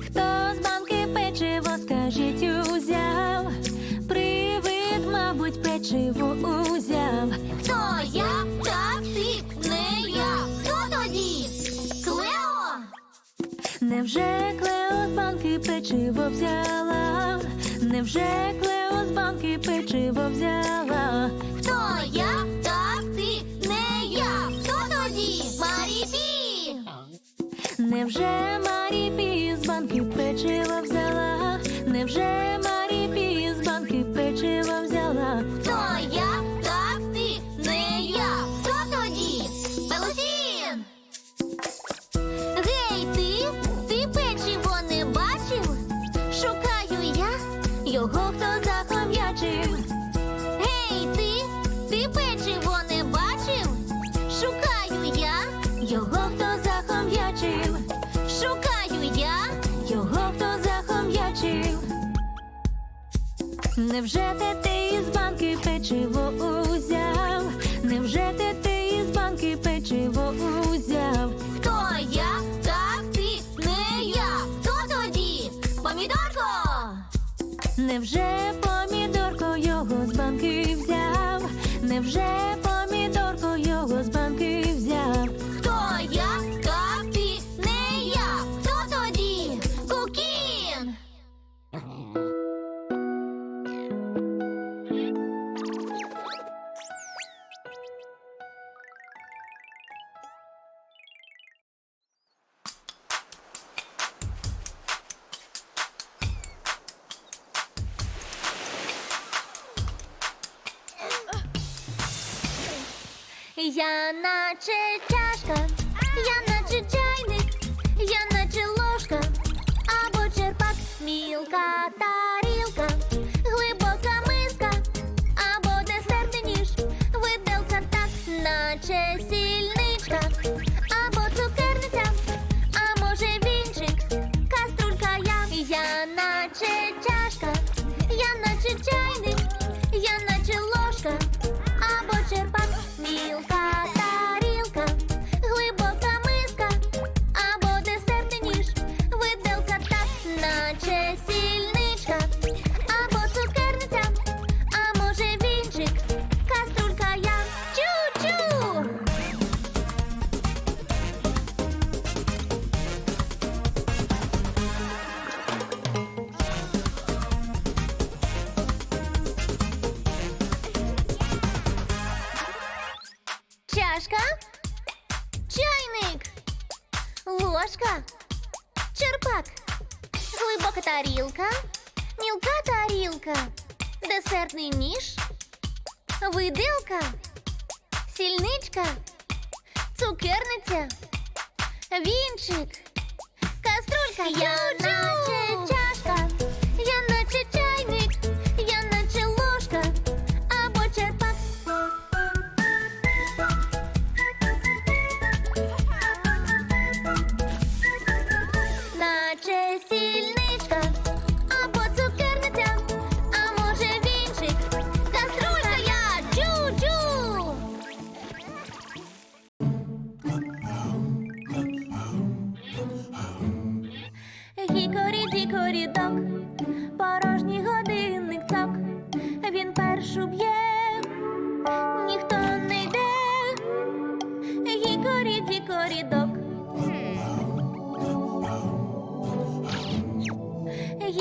Хто з банки печиво, скажіть, узяв? Привид, мабуть, печиво узяв. Хто я? Так, ти, не я. Хто тоді? Клео? Невже Клео з банки печиво взяла? Невже Клео з банки печиво взяла? Невже Марі з банки печиво взяла? Невже Марі Невже те ти із банки печиво узяв? Невже те ти із банки печиво узяв? Хто я? Так, ти, не я. Хто тоді? Помідорко! Невже помідорко його з банки взяв? Невже помідорко його з банки взяв? Хто я? Так, ти, не я. Хто тоді? Кукін! Я наче чашка, я наче чайник, вінчик, каструлька, я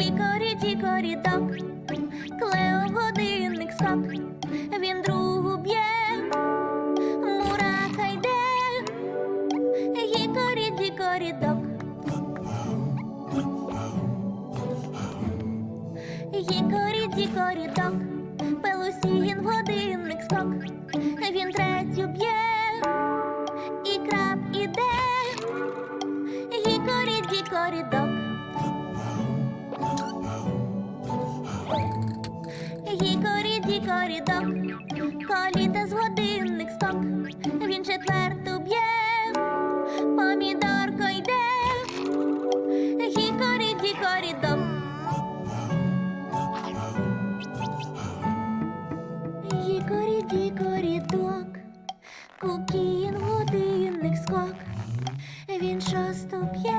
Гікорі тікорі ток, Клео годинник скок, він другу б'є, мураха йде. Гікорі тікорі ток. Гікорі тікорі док, корідок, коліта з годинник сток, він четверту б'є, помідорко йде, хікорі дікорідок. Гікорі дікорідок, кукін годинник скок, він шосту б'є.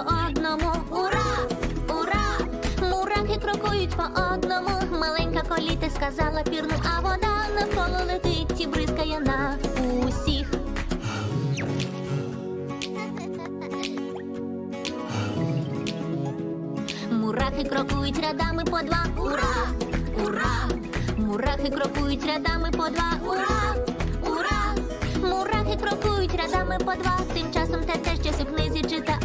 Одному, ура! Ура! Мурахи крокують по одному. Маленька коліти сказала пірну, а вода навколо летить і бризкає на усіх. Мурахи крокують рядами по два. Ура! Ура! Мурахи крокують рядами по два. Ура! Ура! Мурахи крокують рядами по два. Тим часом те те щось у книзі чита,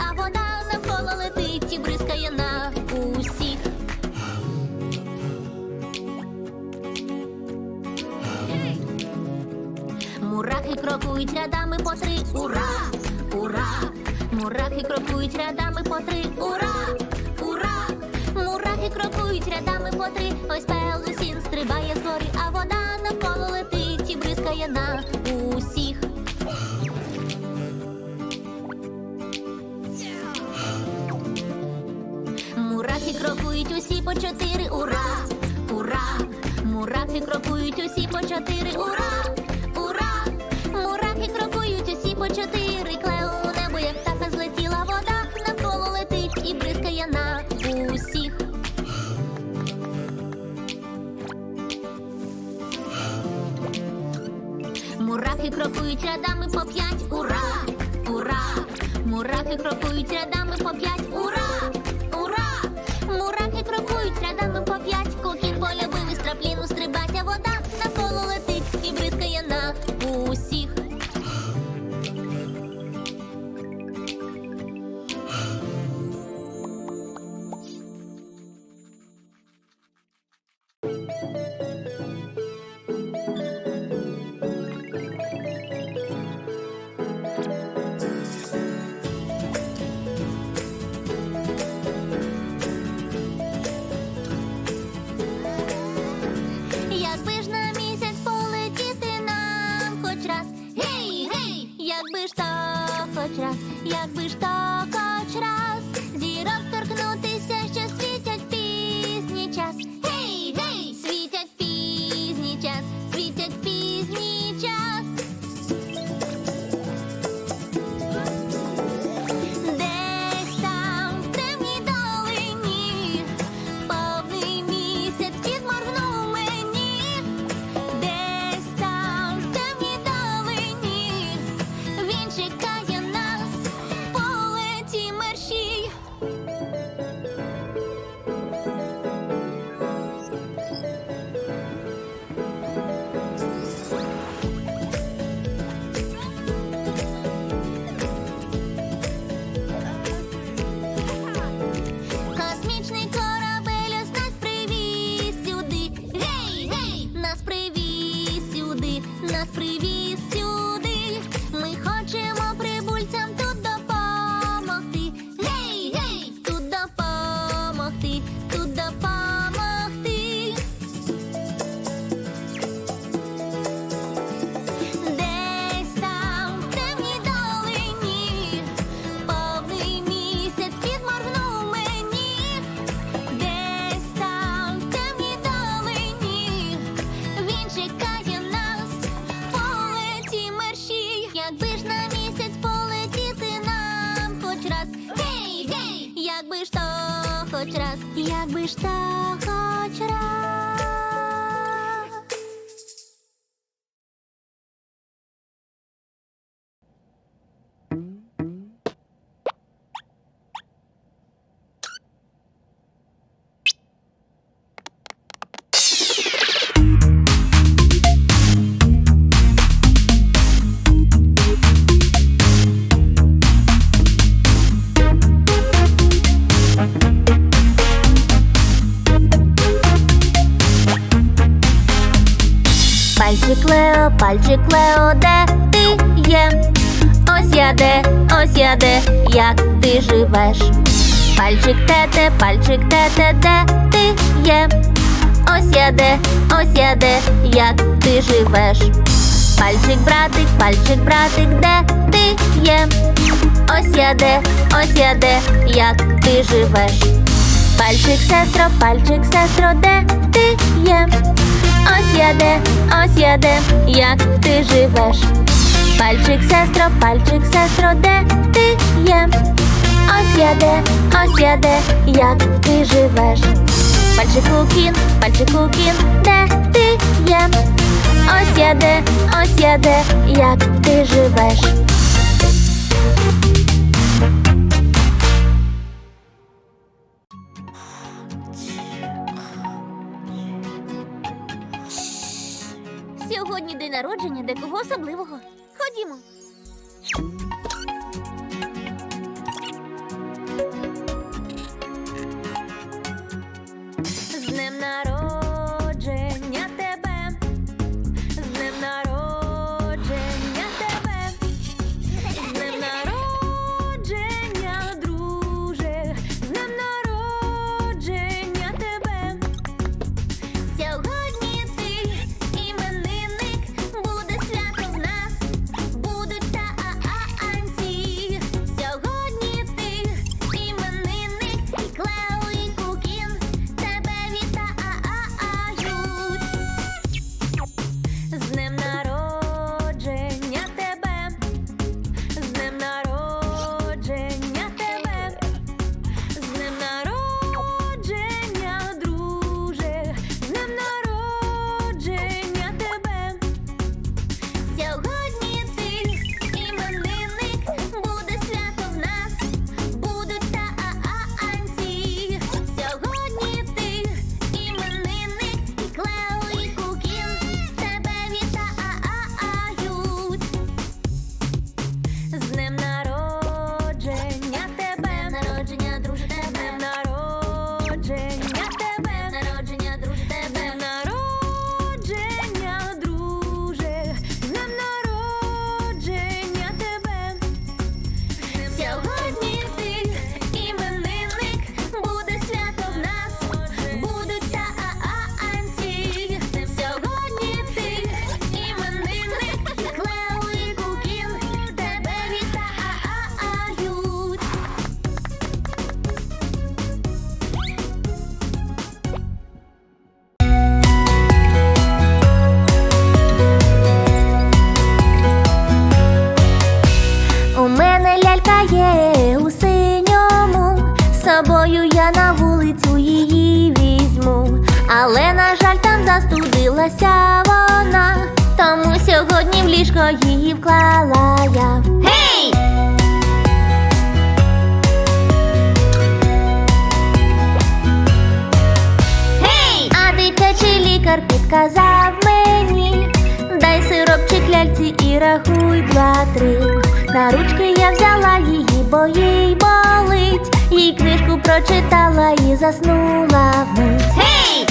крокують рядами по три. Ура! Ура! Мурахи крокують рядами по три. Ура! Ура! Мурахи крокують рядами по три. Ось пелусін стрибає згори, а вода навколо летить і бризкає на усіх. Мурахи крокують усі по чотири. Ура! Ура! Мурахи крокують усі по чотири. Ура! Крокують рядами по п'ять. Ура! Ура! Мурахи крокують рядами якби ж то Якби ж то хоч раз, якби ж то хоч раз. Я де, ось я де, як ти живеш. Пальчик братик, пальчик братик, де ти є? Ось я де, ось я де, як ти живеш. Пальчик сестро, пальчик сестро, де ти є? Ось я де, ось я де, як ти живеш. Пальчик сестро, пальчик сестро, де ти є? Ось я де, ось я де, як ти живеш. Пальчику кін, пальчику кін, де ти є? Ось я де, ось я де, як ти живеш. Сьогодні день народження декого особливого. Ходімо. Сиропчик і рахуй два-три. На ручки я взяла її, бо їй болить. Їй книжку прочитала і заснула вмить. Гей!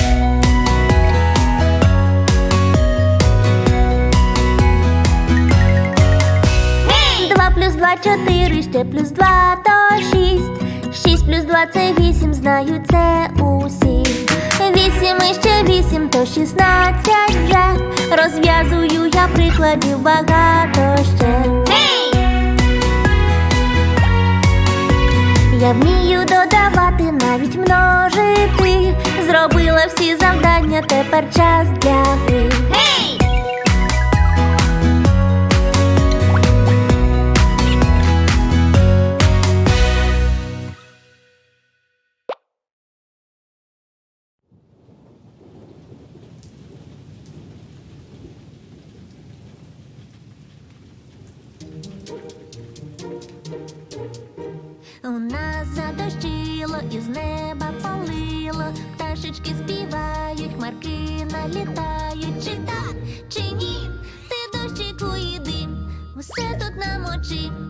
Плюс два чотири, ще плюс два то шість. Шість плюс два це вісім, знаю це усі. Ще вісім, то шістнадцять вже. Розв'язую я прикладів багато ще. Hey! Я вмію додавати, навіть множити. Зробила всі завдання, тепер час для гри. Гей! see.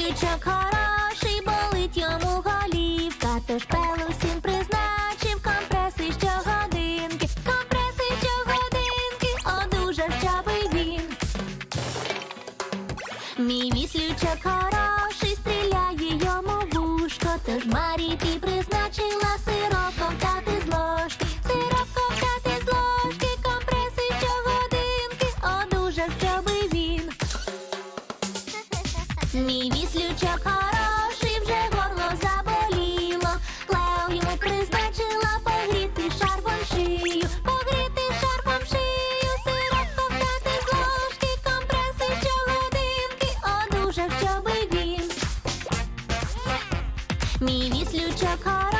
future caught up. your card.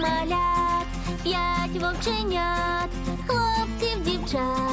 малят, п'ять вовченят, хлопців, дівчат.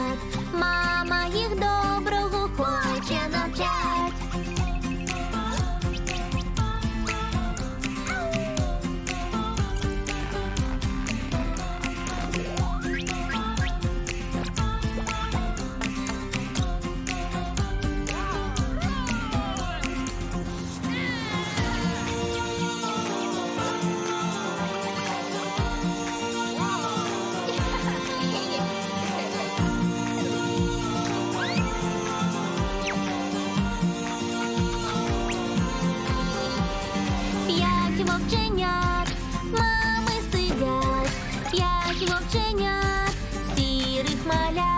вовченят, сірих малят.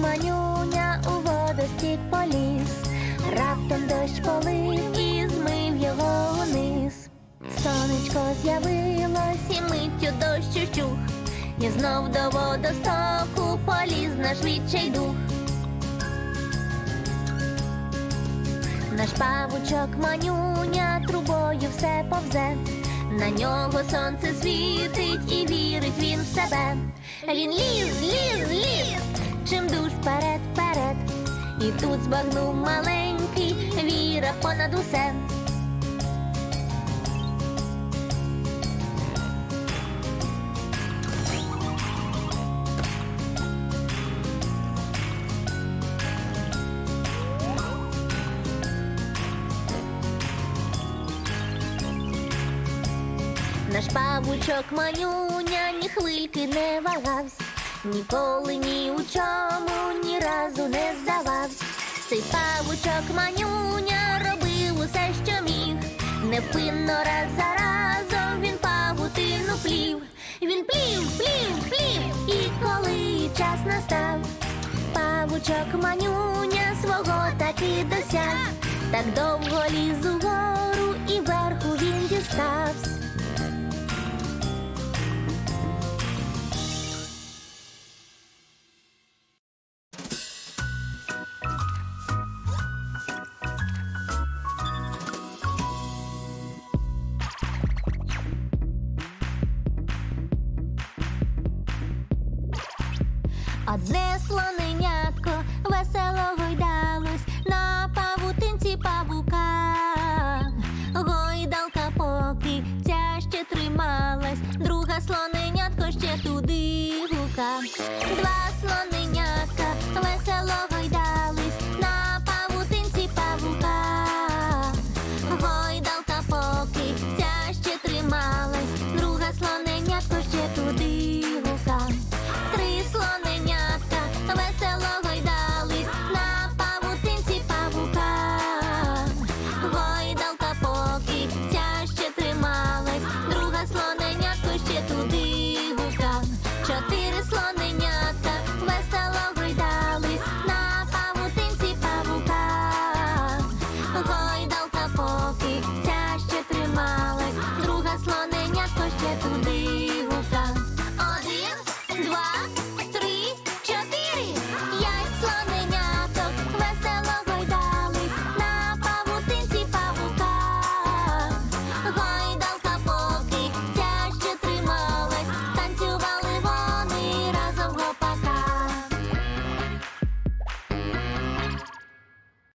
Манюня у водостік поліз. Раптом дощ полив і змив його униз. Сонечко з'явилось і миттю дощ ущух. І знов до водостоку поліз наш відчайдух. Наш павучок манюня трубою все повзе. На нього сонце світить і вірить він в себе. Він ліз, ліз, ліз, чим душ вперед, вперед. І тут збагнув маленький віра понад усе. Наш павучок манюня ні хвильки не вагавсь, ніколи ні у чому ні разу не здававсь. Цей павучок манюня робив усе, що міг. Невпинно раз за разом він павутину плів. Він плів, плів, плів, і коли час настав, павучок манюня свого таки досяг. Так довго ліз угору і верху він діставсь. Одне слоненятко весело гойдалось на павутинці павука. Гойдалка поки ця ще трималась, друга слоненятко ще туди гука. Два